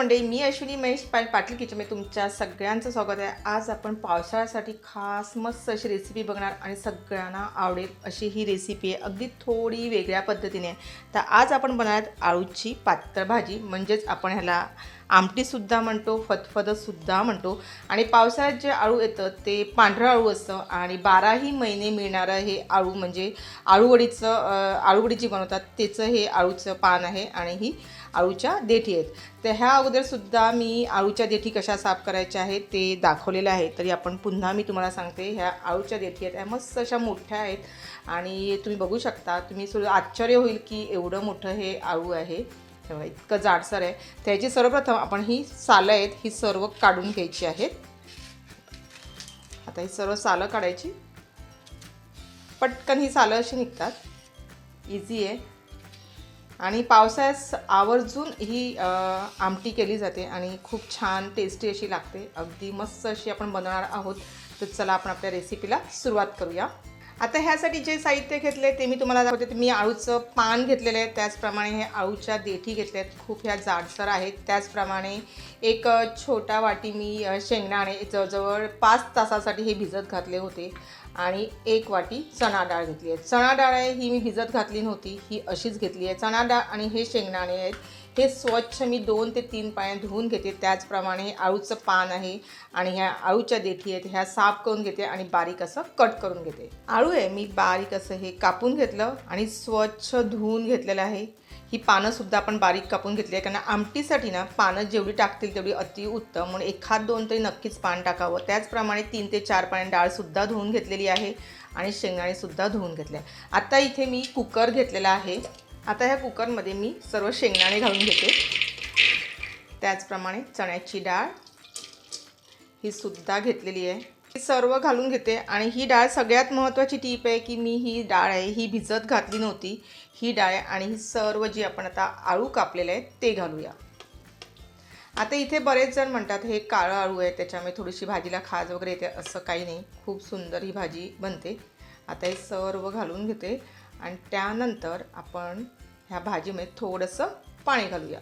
मंडळी मी अश्विनी महेश पाल पाटील किचनमध्ये तुमच्या सगळ्यांचं स्वागत आहे. आज आपण पावसाळ्यासाठी खास मस्त अशी रेसिपी बघणार आणि सगळ्यांना आवडेल अशी ही रेसिपी आहे. अगदी थोडी वेगळ्या पद्धतीने. आहे तर आज आपण बनवणार आळूची पातळ भाजी. म्हणजेच आपण ह्याला आमटीसुद्धा म्हणतो फतफदसुद्धा म्हणतो. आणि पावसाळ्यात जे आळू येतं ते पांढरं आळू असतं आणि बाराही महिने मिळणारं हे आळू म्हणजे आळूवडीचं आळूवडी जी बनवतात त्याचं हे आळूचं पान आहे आणि ही आळूच्या देठी आहेत. तर ह्या अगोदरसुद्धा मी आळूच्या देठी कशा साफ करायच्या आहेत ते दाखवलेलं आहे. तरी आपण पुन्हा मी तुम्हाला सांगते ह्या आळूच्या देठी आहेत. ह्या मस्त अशा मोठ्या आहेत. आणि तुम्ही बघू शकता तुम्ही सुद्धा आश्चर्य होईल की एवढं मोठं हे आळू आहे. तेव्हा इतकं जाडसर आहे. त्याची सर्वप्रथम आपण ही सालं आहेत ही सर्व काढून घ्यायची आहेत. आता ही सर्व सालं काढायची. पटकन ही सालं अशी निघतात. इझी आहे. आणि पावसाळ्यास आवर्जून ही आमटी केली जाते आणि खूप छान टेस्टी अशी लागते. अगदी मस्त अशी आपण बनवणार आहोत. तर चला आपण आपल्या रेसिपीला सुरुवात करूया. आता ह्यासाठी जे साहित्य घेतले ते मी तुम्हाला दाखवते. मी आळूचं पान घेतलेलं आहे. त्याचप्रमाणे हे आळूच्या देठी घेतल्या आहेत. खूप ह्या जाडसर आहेत. त्याचप्रमाणे एक छोटा वाटी मी शेंगदाणे जवळजवळ पाच तासासाठी हे भिजत घातले होते. आणि एक वाटी चणा डाळ घेतली आहे. चणा डाळ आहे ही मी भिजत घातली नव्हती ही अशीच घेतली आहे. चणा डाळ आणि हे शेंगदाणे आहेत. हे स्वच्छ मी दोन ते तीन पाया धुवून घेते. त्याचप्रमाणे हे आळूचं पान आहे आणि ह्या आळूच्या देठी आहेत ह्या साफ करून घेते आणि बारीक असं कट करून घेते. आळू आहे मी बारीक असं हे कापून घेतलं आणि स्वच्छ धुवून घेतलेलं आहे. ही पानंसुद्धा आपण बारीक कापून घेतली आहे. कारण आमटीसाठी ना पानं जेवढी टाकतील तेवढी अतिउत्तम म्हणून एखाद दोन तरी नक्कीच पान टाकावं. त्याचप्रमाणे तीन ते चार पाने डाळसुद्धा धुवून घेतलेली आहे आणि शेंगदाणेसुद्धा धुवून घेतले आहे. आता इथे मी कुकर घेतलेला आहे. आता ह्या कुकरमध्ये मी सर्व शेंगदाणे घालून घेते. त्याचप्रमाणे चण्याची डाळ ही सुद्धा घेतलेली आहे. ही सर्व घालून घेते आणि ही डाळ सगळ्यात महत्त्वाची टीप आहे की मी ही डाळ आहे ही भिजत घातली नव्हती. ही डाळ आणि ही सर्व जी आपण आता आळू कापलेले आहेत ते घालूया. आता इथे बरेच जण म्हणतात हे काळं आळू आहे त्याच्यामुळे थोडीशी भाजीला खाज वगैरे येते. असं काही नाही. खूप सुंदर ही भाजी बनते. आता हे सर्व घालून घेते आणि त्यानंतर आपण ह्या भाजीमध्ये थोडंसं पाणी घालूया.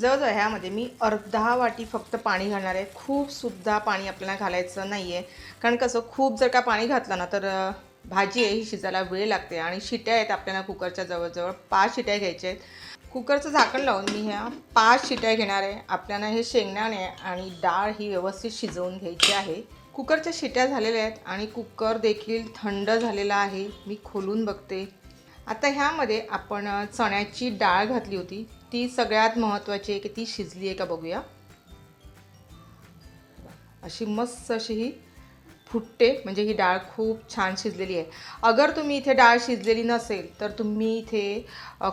जवळजवळ ह्यामध्ये मी अर्धा वाटी फक्त पाणी घालणार आहे. खूपसुद्धा पाणी आपल्याला घालायचं नाही आहे कारण कसं खूप जर का पाणी घातलं ना तर भाजी आहे ही शिजायला वेळ लागते आणि शिट्या आहेत आपल्याला कुकरच्या जवळजवळ. पाच शिट्या घ्यायच्या आहेत. कुकरचं झाकण लावून मी ह्या पाच शिट्या घेणार आहे. आपल्याला हे शेंगदाणे आणि डाळ ही व्यवस्थित शिजवून घ्यायची आहे. कुकरच्या शिट्या झालेल्या आहेत आणि कुकर देखील थंड झालेला आहे. मी खोलून बघते. आता ह्यामध्ये आपण चण्याची डाळ घातली होती. ती सगळ्यात महत्त्वाची आहे की ती शिजली आहे का बघूया. अशी मस्त अशी ही फुटते म्हणजे ही डाळ खूप छान शिजलेली आहे. अगर तुम्ही इथे डाळ शिजलेली नसेल तर तुम्ही इथे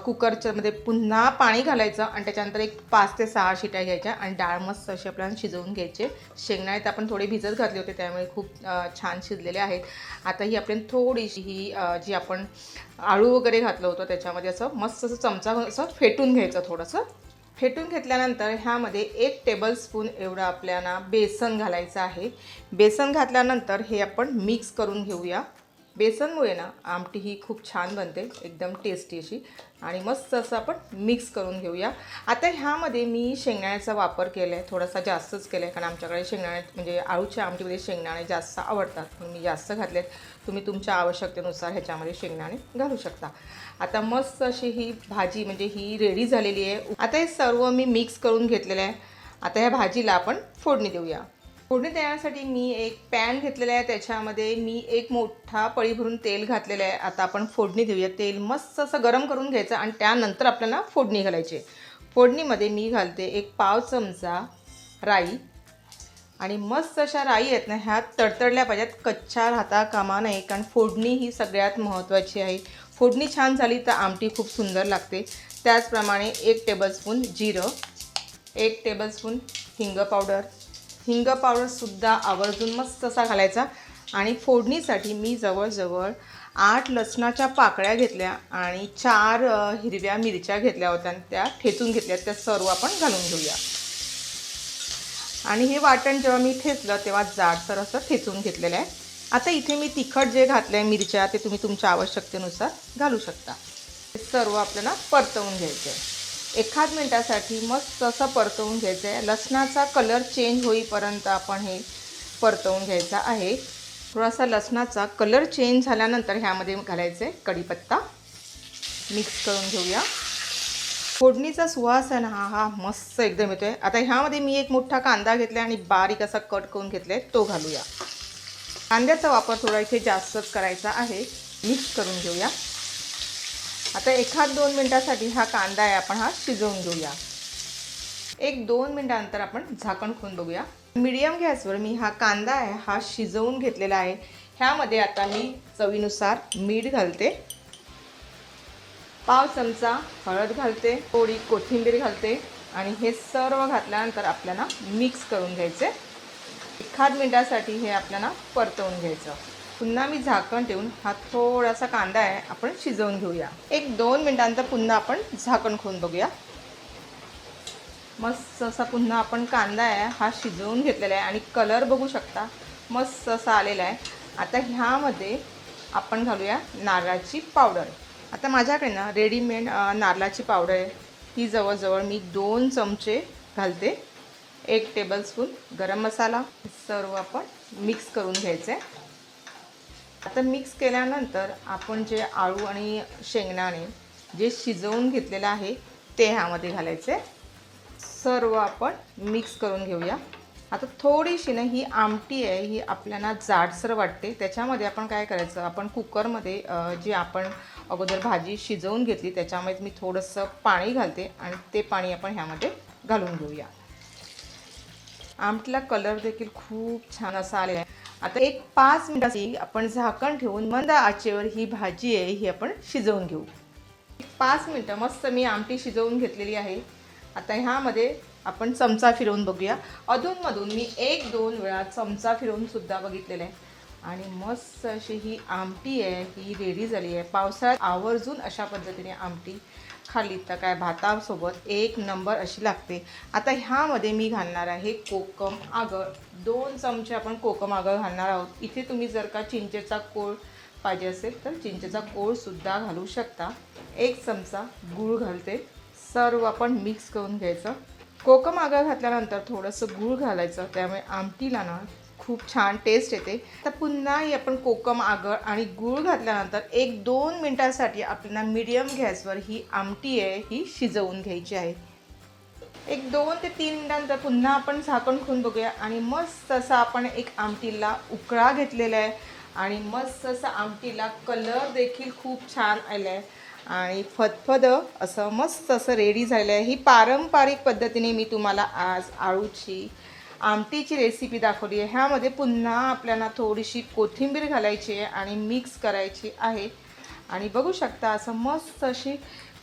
कुकरच्यामध्ये पुन्हा पाणी घालायचं आणि त्याच्यानंतर एक पाच ते सहा शिट्या घ्यायच्या आणि डाळ मस्त अशी आपल्याला शिजवून घ्यायचे. शेंगदाणे तर आपण थोडे भिजत घातले होते त्यामुळे खूप छान शिजलेले आहेत. आता ही आपल्याला थोडीशी ही जी आपण आळू वगैरे घातलं होतं त्याच्यामध्ये असं मस्त असं चमचा असं फेटून घ्यायचं थोडंसं. फेटून घेतल्यानंतर ह्यामध्ये एक टेबलस्पून एवढं आपल्याला बेसन घालायचं आहे. बेसन घातल्यानंतर हे आपण मिक्स करून घेऊया. बेसनमुळे ना आमटी ही खूप छान बनते एकदम टेस्टी अशी. आणि मस्त असं आपण मिक्स करून घेऊया. आता ह्यामध्ये मी शेंगदाण्याचा वापर केला आहे थोडासा जास्तच केला आहे कारण आमच्याकडे शेंगदाणे म्हणजे आळूच्या आमटीमध्ये शेंगदाणे जास्त आवडतात म्हणून मी जास्त घातलेत. तुम्ही तुमच्या आवश्यकतेनुसार ह्याच्यामध्ये शेंगदाणे घालू शकता. आता मस्त अशी ही भाजी म्हणजे ही रेडी झालेली आहे. आता हे सर्व मी मिक्स करून घेतलेलं आहे. आता ह्या भाजीला आपण फोडणी देऊया. फोडणी देण्यासाठी मी एक पॅन घेतलेला आहे. त्याच्यामध्ये मी एक मोठा पळी भरून तेल घातलेलं आहे. आता आपण फोडणी देऊया. तेल मस्त असं गरम करून घ्यायचं आणि त्यानंतर आपल्याला फोडणी घालायची फोडणीमध्ये मी घालते एक पाव चमचा राई. आणि मस्त अशा राई आहेत ना ह्या तडतडल्या पाहिजेत. कच्च्या राहता कामा नाही कारण फोडणी ही सगळ्यात महत्त्वाची आहे. फोडणी छान झाली तर आमटी खूप सुंदर लागते. त्याचप्रमाणे एक टेबलस्पून जिरं एक टेबलस्पून हिंग पावडर हिंग पावडरसुद्धा आवर्जून मस्त असा घालायचा. आणि फोडणीसाठी मी जवळजवळ आठ लसणाच्या पाकळ्या घेतल्या आणि चार हिरव्या मिरच्या घेतल्या होत्या आणि त्या ठेचून घेतल्या. त्या सर्व आपण घालून घेऊया. आणि हे वाटण जेव्हा मी ठेचलं तेव्हा जाडसर असं ठेचून घेतलेलं आहे. आता इथे मी तिखट जे घातलं आहे मिरच्या ते तुम्ही तुमच्या आवश्यकतेनुसार घालू शकता. हे सर्व आपल्याला परतवून घ्यायचं आहे एखाद मिनटासाठी मस्त असं परतवून घ्यायचं आहे. लसणाचा कलर चेंज होईपर्यंत आपण हे परतवून घ्यायचा आहे. थोडासा लसणाचा कलर चेंज झाल्यानंतर ह्यामध्ये घालायचं आहे कढीपत्ता. मिक्स करून घेऊया. फोडणीचा सुवास आहे ना हा हा मस्त एकदम येतो आहे आता ह्यामध्ये मी एक मोठा कांदा घेतला आहे आणि बारीक असा कट करून घेतला आहे तो घालूया. कांद्याचा वापर थोडा इथे जास्तच करायचा आहे. मिक्स करून घेऊया. आता एखाद दोन मिनटासाठी हा कांदा आहे आपण हा शिजवून घेऊया. एक दोन मिनटानंतर आपण झाकण खून बघूया. मीडियम गॅसवर मी हा कांदा आहे हा शिजवून घेतलेला आहे. ह्यामध्ये आता मी चवीनुसार मीठ घालते. पाव चमचा हळद घालते थोडी कोथिंबीर घालते आणि हे सर्व घातल्यानंतर आपल्याला मिक्स करून घ्यायचे. एखाद मिनटासाठी हे आपल्याला परतवून घ्यायचं. पुन्हा मी झाकण ठेवून हा थोडासा कांदा आहे आपण शिजवून घेऊया. एक दोन मिनटांचं पुन्हा आपण झाकण खोवून बघूया. मस्त असा पुन्हा आपण कांदा आहे हा शिजवून घेतलेला आहे आणि कलर बघू शकता मस्त असा आलेला आहे. आता ह्यामध्ये आपण घालूया नारळाची पावडर. आता माझ्याकडे ना रेडीमेड नारळाची पावडर आहे. ही जवळजवळ मी दोन चमचे घालते. एक टेबलस्पून गरम मसाला. सर्व आपण मिक्स करून घ्यायचं. आहे आता मिक्स केल्यानंतर आपण जे आळू आणि शेंगदाणे जे शिजवून घेतलेलं आहे ते ह्यामध्ये घालायचे. सर्व आपण मिक्स करून घेऊया. आता थोडीशी ना ही आमटी आहे ही आपल्याला जाडसर वाटते. त्याच्यामध्ये आपण काय करायचं आपण कुकरमध्ये जी आपण अगोदर भाजी शिजवून घेतली त्याच्यामध्ये मी थोडंसं पाणी घालते आणि ते पाणी आपण ह्यामध्ये घालून घेऊया. आमटला कलर देखील खूप छान असा आलेला आहे. आता एक पाच मिनिटाची आपण झाकण ठेवून मंद आचेवर ही भाजी आहे ही आपण शिजवून घेऊ. पाच मिनटं मस्त मी आमटी शिजवून घेतलेली आहे. आता ह्यामध्ये आपण चमचा फिरवून बघूया. अधूनमधून मी एक दोन वेळा चमचा फिरवून सुद्धा बघितलेला आहे. आणि मस्त अशी ही आमटी आहे ही रेडी झाली आहे. पावसाळ्यात आवर्जून अशा पद्धतीने आमटी खाली तर काय भातासोबत एक नंबर अशी लागते. आता ह्यामध्ये मी घालणार आहे कोकम आगळ. दोन चमचे आपण कोकम आगळ घालणार आहोत. इथे तुम्ही जर का चिंचेचा कोळ पाहिजे असेल तर चिंचेचा कोळसुद्धा घालू शकता. एक चमचा गूळ घालते. सर्व आपण मिक्स करून घ्यायचं. कोकम आगळ घातल्यानंतर थोडंसं गूळ घालायचं. त्यामुळे आमटीला ना खूप छान टेस्ट येते. तर पुन्हाही आपण कोकम आगळ आणि गूळ घातल्यानंतर एक दोन मिनटासाठी आपल्याला मिडियम गॅसवर ही आमटी आहे ही शिजवून घ्यायची आहे. एक दोन ते तीन मिनटानंतर पुन्हा आपण झाकण खून बघूया आणि मस्त असा आपण एक आमटीला उकळा घेतलेला आहे आणि मस्त असा आमटीला कलर देखील खूप छान आला आहे आणि फदफद असं मस्त असं रेडी झालं आहे ही पारंपरिक पद्धतीने मी तुम्हाला आज आळूची आमटीची रेसिपी दाखवली आहे ह्यामध्ये पुन्हा आपल्याला थोडीशी कोथिंबीर घालायची आहे आणि मिक्स करायची आहे. आणि बघू शकता असं मस्त अशी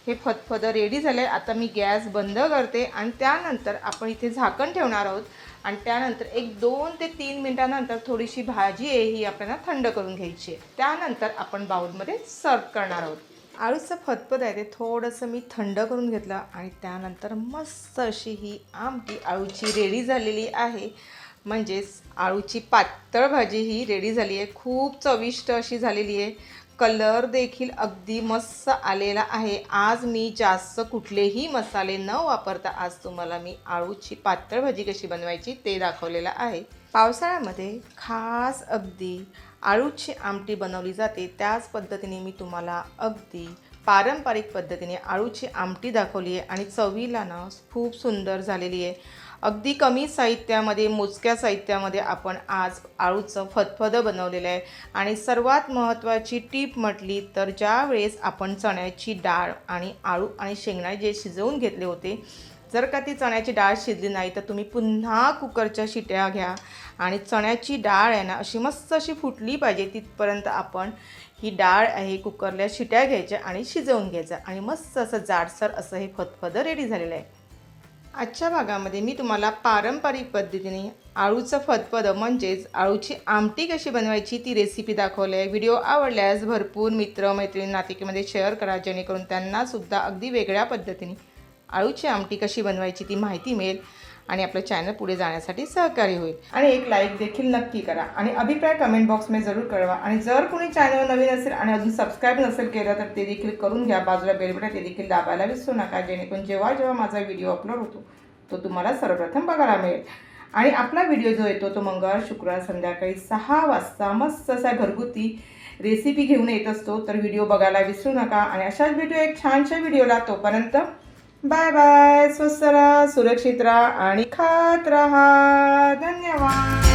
हे फतफद रेडी झालं आहे आता मी गॅस बंद करते आणि त्यानंतर आपण इथे झाकण ठेवणार आहोत. आणि त्यानंतर एक दोन ते तीन मिनटानंतर थोडीशी भाजी आहे ही आपल्याला थंड करून घ्यायची आहे. त्यानंतर आपण बाउलमध्ये सर्व करणार आहोत. आळूचं फतफद आहे ते थोडंसं मी थंड करून घेतलं आणि त्यानंतर मस्त अशी ही आमटी आळूची रेडी झालेली आहे. म्हणजेच आळूची पातळ भाजी ही रेडी झाली आहे. खूप चविष्ट अशी झालेली आहे. कलर देखील अगदी मस्त आलेला आहे. आज मी जास्त कुठलेही मसाले न वापरता आज तुम्हाला मी आळूची पातळ भाजी कशी बनवायची ते दाखवलेलं आहे. पावसाळ्यामध्ये खास अगदी आळूची आमटी बनवली जाते. त्याच पद्धतीने मी तुम्हाला अगदी पारंपरिक पद्धतीने आळूची आमटी दाखवली आहे आणि चवीला ना खूप सुंदर झालेली आहे. अगदी कमी साहित्यामध्ये मोजक्या साहित्यामध्ये आपण आज आळूचं फतफदं बनवलेलं आहे. आणि सर्वात महत्त्वाची टीप म्हटली तर ज्या वेळेस आपण चण्याची डाळ आणि आळू आणि शेंगणा जे शिजवून घेतले होते जर का ती चण्याची डाळ शिजली नाही तर तुम्ही पुन्हा कुकरच्या शिट्या घ्या. आणि चण्याची डाळ आहे ना अशी मस्त अशी फुटली पाहिजे तिथपर्यंत आपण ही डाळ आहे कुकरला शिट्या घ्यायच्या आणि शिजवून घ्यायचं. आणि मस्त असं जाडसर असं हे फतफदं रेडी झालेलं आहे. आजच्या भागामध्ये मी तुम्हाला पारंपरिक पद्धतीने आळूचं फतफदं म्हणजेच आळूची आमटी कशी बनवायची ती रेसिपी दाखवली आहे व्हिडिओ आवडल्यास भरपूर मित्र मैत्रिणी नातिकेमध्ये शेअर करा जेणेकरून त्यांनासुद्धा अगदी वेगळ्या पद्धतीने आळूची आमटी कशी बनवायची ती माहिती मिळेल. आणि आपलं चॅनल पुढे जाण्यासाठी सहकार्य होईल. आणि एक लाईक देखील नक्की करा. आणि अभिप्राय कमेंट बॉक्समध्ये जरूर कळवा. आणि जर कोणी चॅनल नवीन असेल आणि अजून सबस्क्राईब नसेल केलं तर ते देखील करून घ्या. बाजूला बेलबटन ते देखील दाबायला विसरू नका. जेणेकरून जेव्हा जेव्हा माझा व्हिडिओ अपलोड होतो तो तुम्हाला सर्वप्रथम बघायला मिळेल. आणि आपला व्हिडिओ जो येतो तो मंगळवार शुक्रवार संध्याकाळी सहा वाजता मस्त असा घरगुती रेसिपी घेऊन येत असतो. तर व्हिडिओ बघायला विसरू नका. आणि अशाच व्हिडिओ एक छानशा व्हिडिओला तोपर्यंत बाय बाय स्वस्त राहा सुरक्षित राहा आणि खात राहा. धन्यवाद.